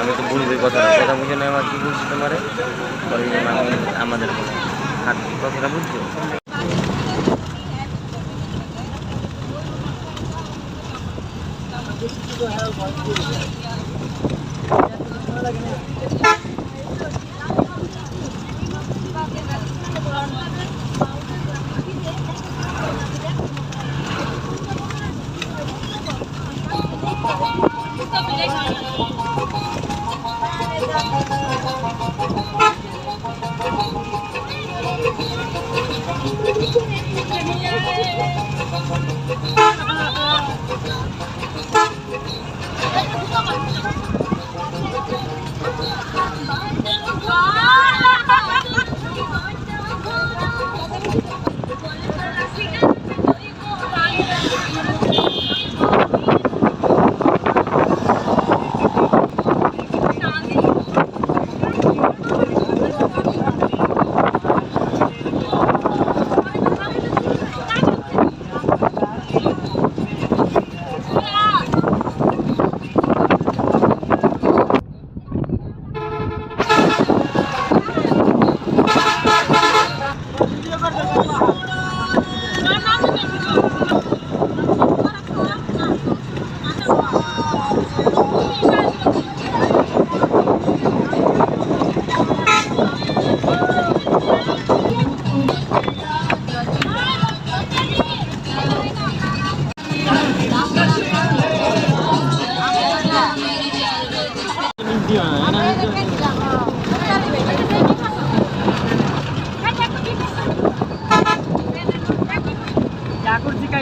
আমি তো বুঝবি কথা কথা বুঝে না আমার কি বুঝছি তোমারে? মামি আমাদের কথাটা বুঝছ? Oh,